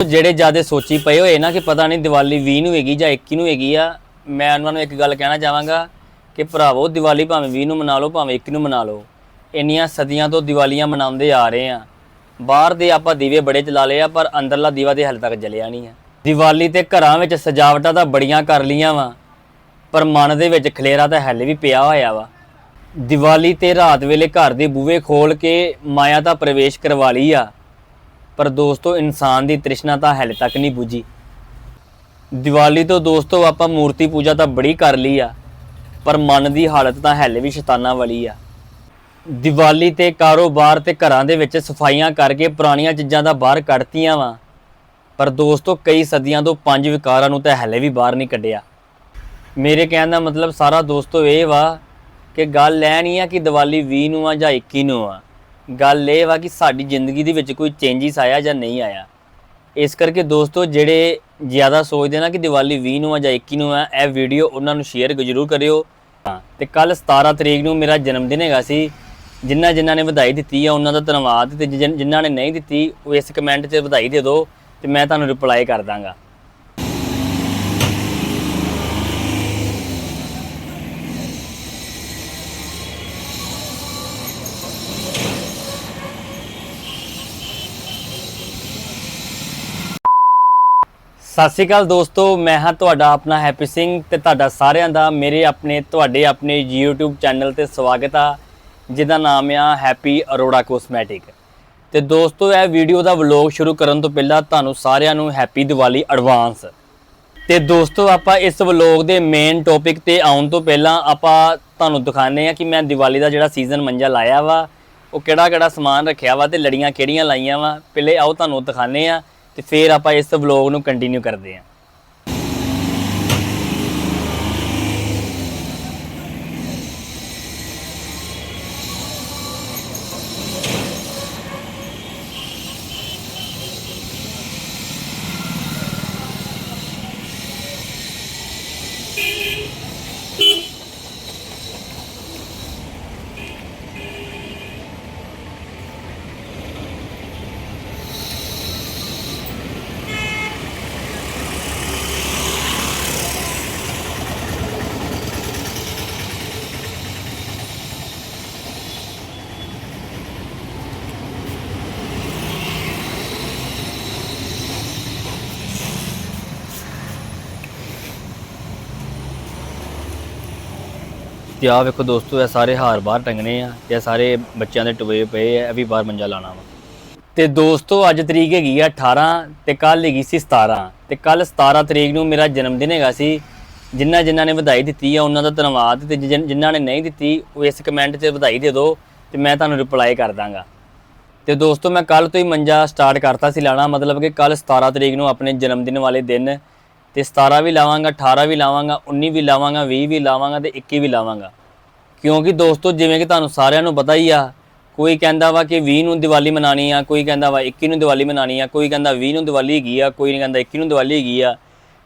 ਜਿਹੜੇ ਜ਼ਿਆਦਾ ਸੋਚੀ ਪਏ ਹੋਏ ਨਾ ਕਿ ਪਤਾ ਨਹੀਂ ਦੀਵਾਲੀ 20 ਨੂੰ ਹੈਗੀ ਜਾਂ 21 ਨੂੰ ਹੈਗੀ ਆ, ਮੈਂ ਉਹਨਾਂ ਨੂੰ ਇੱਕ ਗੱਲ ਕਹਿਣਾ ਚਾਹਾਂਗਾ ਕਿ ਭਰਾਵੋ, ਦੀਵਾਲੀ ਭਾਵੇਂ 20 ਨੂੰ ਮਨਾ ਲਓ, ਭਾਵੇਂ 21 ਨੂੰ ਮਨਾ ਲਓ, ਇੰਨੀਆਂ ਸਦੀਆਂ ਤੋਂ ਦੀਵਾਲੀਆਂ ਮਨਾਉਂਦੇ ਆ ਰਹੇ ਆ। ਬਾਹਰ ਦੇ ਆਪਾਂ ਦੀਵੇ ਬੜੇ ਚਲਾ ਲਏ ਆ, ਪਰ ਅੰਦਰਲਾ ਦੀਵਾ ਤੇ ਹਾਲੇ ਤੱਕ ਜਲਿਆ ਨਹੀਂ ਆ। ਦੀਵਾਲੀ ਤੇ ਘਰਾਂ ਵਿੱਚ ਸਜਾਵਟਾਂ ਤਾਂ ਬੜੀਆਂ ਕਰ ਲੀਆਂ ਵਾ, ਪਰ ਮਨ ਦੇ ਵਿੱਚ ਖਲੇਰਾ ਤਾਂ ਹੱਲੇ ਵੀ ਪਿਆ ਹੋਇਆ ਵਾ। ਦੀਵਾਲੀ ਤੇ ਰਾਤ ਵੇਲੇ ਘਰ ਦੇ ਬੂਹੇ ਖੋਲ ਕੇ ਮਾਇਆ ਦਾ ਪ੍ਰਵੇਸ਼ ਕਰਵਾ ਲਈ ਆ। ਪਰ ਦੋਸਤੋ, ਇਨਸਾਨ ਦੀ ਤ੍ਰਿਸ਼ਨਾ ਤਾਂ ਹਲੇ ਤੱਕ ਨਹੀਂ ਬੁਝੀ। ਦੀਵਾਲੀ ਤੋਂ ਦੋਸਤੋ, ਆਪਾਂ ਮੂਰਤੀ ਪੂਜਾ ਤਾਂ ਬੜੀ ਕਰ ਲਈ ਆ, ਪਰ ਮਨ ਦੀ ਹਾਲਤ ਤਾਂ ਹਲੇ ਵੀ ਸ਼ੈਤਾਨਾਂ ਵਾਲੀ ਆ। ਦੀਵਾਲੀ ਤੇ ਕਾਰੋਬਾਰ ਤੇ ਘਰਾਂ ਦੇ ਵਿੱਚ ਸਫਾਈਆਂ ਕਰਕੇ ਪੁਰਾਣੀਆਂ ਚੀਜ਼ਾਂ ਦਾ ਬਾਹਰ ਕੱਢਤੀਆਂ ਵਾ, ਪਰ ਦੋਸਤੋ, ਕਈ ਸਦੀਆਂ ਤੋਂ ਪੰਜ ਵਿਕਾਰਾਂ ਨੂੰ ਤਾਂ ਹਲੇ ਵੀ ਬਾਹਰ ਨਹੀਂ ਕੱਢਿਆ। ਮੇਰੇ ਕਹਿਣ ਦਾ ਮਤਲਬ ਸਾਰਾ ਦੋਸਤੋ ਇਹ ਵਾ ਕਿ ਗੱਲ ਇਹ ਨਹੀਂ ਆ ਕਿ ਦੀਵਾਲੀ 20 ਨੂੰ ਆ ਜਾਂ 21 ਨੂੰ ਆ। ਗੱਲ ਇਹ ਵਾ ਕਿ ਸਾਡੀ ਜ਼ਿੰਦਗੀ ਦੇ ਵਿੱਚ ਕੋਈ ਚੇਂਜਸ ਆਇਆ ਜਾਂ ਨਹੀਂ ਆਇਆ। ਇਸ ਕਰਕੇ ਦੋਸਤੋ ਜਿਹੜੇ ਜ਼ਿਆਦਾ ਸੋਚਦੇ ਨਾ ਕਿ ਦੀਵਾਲੀ 20 ਨੂੰ ਆ ਜਾਂ 21 ਨੂੰ ਆ ਇਹ ਵੀਡੀਓ ਉਹਨਾਂ ਨੂੰ ਸ਼ੇਅਰ ਜ਼ਰੂਰ ਕਰਿਓ। ਹਾਂ, ਤੇ ਕੱਲ 17 ਤਰੀਕ ਨੂੰ ਮੇਰਾ ਜਨਮ ਦਿਨ ਹੈਗਾ ਸੀ। ਜਿਨ੍ਹਾਂ ਜਿਨ੍ਹਾਂ ਨੇ ਵਧਾਈ ਦਿੱਤੀ ਆ ਉਹਨਾਂ ਦਾ ਧੰਨਵਾਦ ਤੇ ਜਿਨ- ਜਿਨ੍ਹਾਂ ਨੇ ਨਹੀਂ ਦਿੱਤੀ ਉਹ ਇਸ ਕਮੈਂਟ 'ਚ ਵਧਾਈ ਦੇ ਦਿਓ ਤੇ ਮੈਂ ਤੁਹਾਨੂੰ ਰਿਪਲਾਈ ਕਰ ਦਾਂਗਾ। ਸਤਿ ਸ਼੍ਰੀ ਅਕਾਲ ਦੋਸਤੋ, ਮੈਂ ਹਾਂ ਤੁਹਾਡਾ ਆਪਣਾ ਹੈਪੀ ਸਿੰਘ ਤੇ ਤੁਹਾਡਾ ਸਾਰਿਆਂ ਦਾ ਮੇਰੇ ਆਪਣੇ, ਤੁਹਾਡੇ ਆਪਣੇ YouTube ਚੈਨਲ ਤੇ ਸਵਾਗਤ ਆ, ਜਿਹਦਾ ਨਾਮ ਆ ਹੈਪੀ ਅਰੋੜਾ ਕੋਸਮੈਟਿਕ। ਤੇ ਦੋਸਤੋ, ਇਹ ਵੀਡੀਓ ਦਾ ਵਲੌਗ ਸ਼ੁਰੂ ਕਰਨ ਤੋਂ ਪਹਿਲਾਂ ਤੁਹਾਨੂੰ ਸਾਰਿਆਂ ਨੂੰ ਹੈਪੀ ਦੀਵਾਲੀ ਐਡਵਾਂਸ ਤੇ ਦੋਸਤੋ, ਆਪਾਂ ਇਸ ਵਲੌਗ ਦੇ ਮੇਨ ਟੌਪਿਕ ਤੇ ਆਉਣ ਤੋਂ ਪਹਿਲਾਂ ਆਪਾਂ ਤੁਹਾਨੂੰ ਦਿਖਾਣੇ ਆ ਕਿ ਮੈਂ ਦੀਵਾਲੀ ਦਾ ਜਿਹੜਾ ਸੀਜ਼ਨ ਮੰਜਾ ਲਾਇਆ ਵਾ, ਉਹ ਕਿਹੜਾ ਕਿਹੜਾ ਸਮਾਨ ਰੱਖਿਆ ਵਾ ਤੇ ਲੜੀਆਂ ਕਿਹੜੀਆਂ ਲਾਈਆਂ ਵਾ। ਪਹਿਲੇ ਆਓ ਤੁਹਾਨੂੰ ਦਿਖਾਣੇ ਆ ਤੇ ਫਿਰ ਆਪਾਂ ਇਸ ਵਲੌਗ ਨੂੰ ਕੰਟੀਨਿਊ ਕਰਦੇ ਆ ਤੇ ਆਹ ਵੇਖੋ ਦੋਸਤੋ, ਇਹ ਸਾਰੇ ਹਾਰ ਬਾਹਰ ਟੰਗਣੇ ਆ ਤੇ ਇਹ ਸਾਰੇ ਬੱਚਿਆਂ ਦੇ ਟੋਏ ਪਏ ਆ, ਇਹ ਵੀ ਬਾਹਰ ਮੰਜਾ ਲਾਣਾ ਵਾ। ਤੇ ਦੋਸਤੋ, ਅੱਜ ਤਰੀਕ ਹੈਗੀ ਆ 18 ਤੇ ਕੱਲ ਹੈਗੀ ਸੀ 17 ਤੇ ਕੱਲ 17 ਤਰੀਕ ਨੂੰ ਮੇਰਾ ਜਨਮ ਦਿਨ ਹੈਗਾ ਸੀ। ਜਿਨ੍ਹਾਂ ਜਿਨ੍ਹਾਂ ਨੇ ਵਧਾਈ ਦਿੱਤੀ ਆ, ਉਹਨਾਂ ਦਾ ਧੰਨਵਾਦ। ਤੇ ਜਿਨ- ਜਿਨ੍ਹਾਂ ਨੇ ਨਹੀਂ ਦਿੱਤੀ, ਉਹ ਇਸ ਕਮੈਂਟ 'ਚ ਵਧਾਈ ਦੇ ਦਿਓ ਤੇ ਮੈਂ ਤੁਹਾਨੂੰ ਰਿਪਲਾਈ ਕਰ ਦਾਂਗਾ। ਤੇ ਦੋਸਤੋ, ਮੈਂ ਕੱਲ ਤੋਂ ਹੀ ਮੰਜਾ ਸਟਾਰਟ ਕਰਤਾ ਸੀ ਲਾਣਾ ਮਤਲਬ ਕਿ ਕੱਲ 17 ਤਰੀਕ ਨੂੰ ਆਪਣੇ ਜਨਮ ਦਿਨ ਵਾਲੇ ਦਿਨ ਤੇ 17 ਵੀ ਲਾਵਾਂਗਾ 18 ਵੀ ਲਾਵਾਂਗਾ 19 ਵੀ ਲਾਵਾਂਗਾ 20 ਵੀ ਲਾਵਾਂਗਾ ਤੇ 21 ਵੀ ਲਾਵਾਂਗਾ। ਕਿਉਂਕਿ ਦੋਸਤੋ, ਜਿਵੇਂ ਕਿ ਤੁਹਾਨੂੰ ਸਾਰਿਆਂ ਨੂੰ ਪਤਾ ਹੀ ਆ, ਕੋਈ ਕਹਿੰਦਾ ਵਾ ਕਿ 20 ਨੂੰ ਦੀਵਾਲੀ ਮਨਾਣੀ ਆ, ਕੋਈ ਕਹਿੰਦਾ ਵਾ 21 ਨੂੰ ਦੀਵਾਲੀ ਮਨਾਣੀ ਆ, ਕੋਈ ਕਹਿੰਦਾ 20 ਨੂੰ ਦੀਵਾਲੀ ਹੈਗੀ ਆ, ਕੋਈ ਨਹੀਂ ਕਹਿੰਦਾ 21 ਨੂੰ ਦੀਵਾਲੀ ਹੈਗੀ ਆ,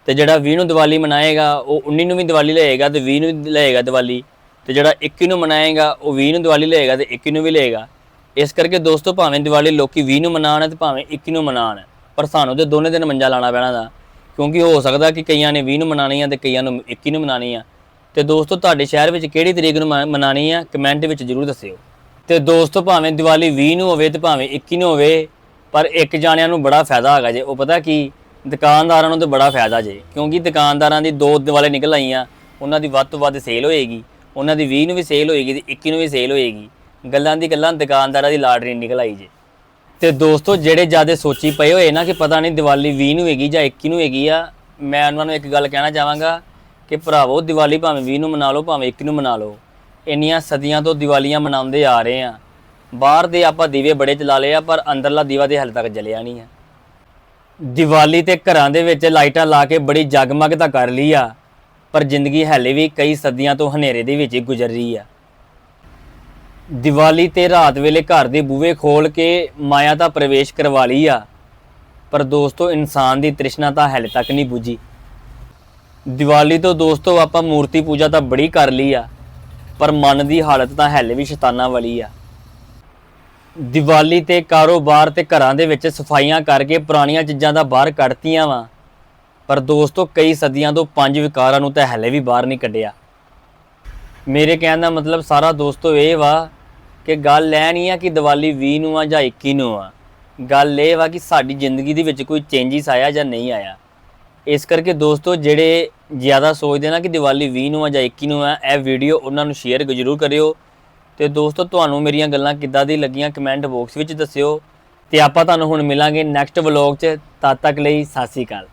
ਤੇ ਜਿਹੜਾ 20 ਨੂੰ ਦੀਵਾਲੀ ਮਨਾਏਗਾ, ਉਹ 19 ਨੂੰ ਵੀ ਦੀਵਾਲੀ ਲਏਗਾ ਤੇ 20 ਨੂੰ ਲਏਗਾ ਦੀਵਾਲੀ, ਤੇ ਜਿਹੜਾ 21 ਨੂੰ ਮਨਾਏਗਾ, ਉਹ 20 ਨੂੰ ਦੀਵਾਲੀ ਲਏਗਾ ਤੇ 21 ਨੂੰ ਵੀ ਲਏਗਾ। ਇਸ ਕਰਕੇ ਦੋਸਤੋ, ਭਾਵੇਂ ਦੀਵਾਲੀ ਲੋਕੀ 20 ਨੂੰ ਮਨਾਉਣ ਤੇ ਭਾਵੇਂ 21 ਨੂੰ ਮਨਾਉਣ, ਪਰ ਸਾਨੂੰ ਤੇ ਦੋਨੇ ਦਿਨ ਮੰਜਾ ਲਾਣਾ ਪੈਣਾ ਦਾ ਕਿਉਂਕਿ ਹੋ ਸਕਦਾ ਕਿ ਕਈਆਂ ਨੇ 20 ਨੂੰ ਮਨਾਣੀ ਆ ਤੇ ਕਈਆਂ ਨੂੰ 21 ਨੂੰ ਮਨਾਣੀ ਆ। ਤੇ ਦੋਸਤੋ, ਤੁਹਾਡੇ ਸ਼ਹਿਰ ਵਿੱਚ ਕਿਹੜੀ ਤਰੀਕ ਨੂੰ ਮ- ਮਨਾਣੀ ਆ, ਕਮੈਂਟ ਵਿੱਚ ਜਰੂਰ ਦੱਸਿਓ। ਤੇ ਦੋਸਤੋ, ਭਾਵੇਂ ਦੀਵਾਲੀ 20 ਨੂੰ ਹੋਵੇ ਤੇ ਭਾਵੇਂ 21 ਨੂੰ ਹੋਵੇ, ਪਰ ਇੱਕ ਜਾਣਿਆਂ ਨੂੰ ਬੜਾ ਫਾਇਦਾ ਹੈਗਾ ਜੇ। ਉਹ ਪਤਾ ਕੀ, ਦੁਕਾਨਦਾਰਾਂ ਨੂੰ ਤੇ ਬੜਾ ਫਾਇਦਾ ਜੇ। ਕਿਉਂਕਿ ਦੁਕਾਨਦਾਰਾਂ ਦੀ ਦੋ ਦੀਵਾਲੇ ਨਿਕਲ ਆਈਆਂ, ਉਹਨਾਂ ਦੀ ਵੱਧ ਤੋਂ ਵੱਧ ਸੇਲ ਹੋਏਗੀ। ਉਹਨਾਂ ਦੀ 20 ਨੂੰ ਵੀ ਸੇਲ ਹੋਏਗੀ ਤੇ 21 ਨੂੰ ਵੀ ਸੇਲ ਹੋਏਗੀ। ਗੱਲਾਂ ਦੀ ਗੱਲਾਂ ਦੁਕਾਨਦਾਰਾਂ ਦੀ ਲਾਟਰੀ ਨਿਕਲ ਆਈ ਜੇ। ਤੇ ਦੋਸਤੋ, ਜਿਹੜੇ ਜ਼ਿਆਦਾ ਸੋਚੀ ਪਏ ਹੋਏ ਨਾ ਕਿ ਪਤਾ ਨਹੀਂ ਦੀਵਾਲੀ 20 ਨੂੰ ਹੈਗੀ ਜਾਂ 21 ਨੂੰ ਹੈਗੀ ਆ, ਮੈਂ ਉਹਨਾਂ ਨੂੰ ਇੱਕ ਗੱਲ ਕਹਿਣਾ ਚਾਹਾਂਗਾ ਕਿ ਭਰਾਵੋ, ਦੀਵਾਲੀ ਭਾਵੇਂ 20 ਨੂੰ ਮਨਾ ਲਓ, ਭਾਵੇਂ 21 ਨੂੰ ਮਨਾ ਲਓ, ਇੰਨੀਆਂ ਸਦੀਆਂ ਤੋਂ ਦੀਵਾਲੀਆਂ ਮਨਾਉਂਦੇ ਆ ਰਹੇ ਆ। ਬਾਹਰ ਦੇ ਆਪਾਂ ਦੀਵੇ ਬੜੇ ਚਲਾ ਲਏ ਆ, ਪਰ ਅੰਦਰਲਾ ਦੀਵਾ ਤੇ ਹਾਲੇ ਤੱਕ ਜਲਿਆ ਨਹੀਂ ਆ। ਦੀਵਾਲੀ ਤੇ ਘਰਾਂ ਦੇ ਵਿੱਚ ਲਾਈਟਾਂ ਲਾ ਕੇ ਬੜੀ ਜਗਮਗ ਤਾਂ ਕਰ ਲਈ ਆ, ਪਰ ਜ਼ਿੰਦਗੀ ਹਾਲੇ ਵੀ ਕਈ ਸਦੀਆਂ ਤੋਂ ਹਨੇਰੇ ਦੇ ਵਿੱਚ ਹੀ ਗੁਜ਼ਰ ਰਹੀ ਆ। ਦੀਵਾਲੀ ਤੇ ਰਾਤ ਵੇਲੇ ਘਰ ਦੇ ਬੂਹੇ ਖੋਲ ਕੇ ਮਾਇਆ ਦਾ ਪ੍ਰਵੇਸ਼ ਕਰਵਾ ਲਈ ਆ। ਪਰ ਦੋਸਤੋ, ਇਨਸਾਨ ਦੀ ਤ੍ਰਿਸ਼ਨਾ ਤਾਂ ਹਲੇ ਤੱਕ ਨਹੀਂ ਬੁਝੀ। ਦੀਵਾਲੀ ਤੋਂ ਦੋਸਤੋ, ਆਪਾਂ ਮੂਰਤੀ ਪੂਜਾ ਤਾਂ ਬੜੀ ਕਰ ਲਈ ਆ, ਪਰ ਮਨ ਦੀ ਹਾਲਤ ਤਾਂ ਹਲੇ ਵੀ ਸ਼ੈਤਾਨਾਂ ਵਾਲੀ ਆ। ਦੀਵਾਲੀ ਤੇ ਕਾਰੋਬਾਰ ਤੇ ਘਰਾਂ ਦੇ ਵਿੱਚ ਸਫਾਈਆਂ ਕਰਕੇ ਪੁਰਾਣੀਆਂ ਚੀਜ਼ਾਂ ਦਾ ਬਾਹਰ ਕੱਢਤੀਆਂ ਵਾ, ਪਰ ਦੋਸਤੋ, ਕਈ ਸਦੀਆਂ ਤੋਂ ਪੰਜ ਵਿਕਾਰਾਂ ਨੂੰ ਤਾਂ ਹਲੇ ਵੀ ਬਾਹਰ ਨਹੀਂ ਕੱਢਿਆ। ਮੇਰੇ ਕਹਿਣ ਦਾ ਮਤਲਬ ਸਾਰਾ ਦੋਸਤੋ ਇਹ ਵਾ ਕਿ ਗੱਲ ਇਹ ਨਹੀਂ ਆ ਕਿ ਦੀਵਾਲੀ 20 ਨੂੰ ਆ ਜਾਂ 21 ਨੂੰ ਆ। ਗੱਲ ਇਹ ਵਾ ਕਿ ਸਾਡੀ ਜ਼ਿੰਦਗੀ ਦੇ ਵਿੱਚ ਕੋਈ ਚੇਂਜਸ ਆਇਆ ਜਾਂ ਨਹੀਂ ਆਇਆ। ਇਸ ਕਰਕੇ ਦੋਸਤੋ, ਜਿਹੜੇ ਜ਼ਿਆਦਾ ਸੋਚਦੇ ਨਾ ਕਿ ਦੀਵਾਲੀ 20 ਨੂੰ ਆ ਜਾਂ 21 ਨੂੰ ਆ, ਇਹ ਵੀਡੀਓ ਉਹਨਾਂ ਨੂੰ ਸ਼ੇਅਰ ਜ਼ਰੂਰ ਕਰਿਓ। ਤੇ ਦੋਸਤੋ, ਤੁਹਾਨੂੰ ਮੇਰੀਆਂ ਗੱਲਾਂ ਕਿੱਦਾਂ ਦੀ ਲੱਗੀਆਂ ਕਮੈਂਟ ਬਾਕਸ ਵਿੱਚ ਦੱਸਿਓ। ਤੇ ਆਪਾਂ ਤੁਹਾਨੂੰ ਹੁਣ ਮਿਲਾਂਗੇ ਨੈਕਸਟ ਵਲੌਗ 'ਚ। ਤਦ ਤੱਕ ਲਈ ਸਤਿ ਸ਼੍ਰੀ ਅਕਾਲ।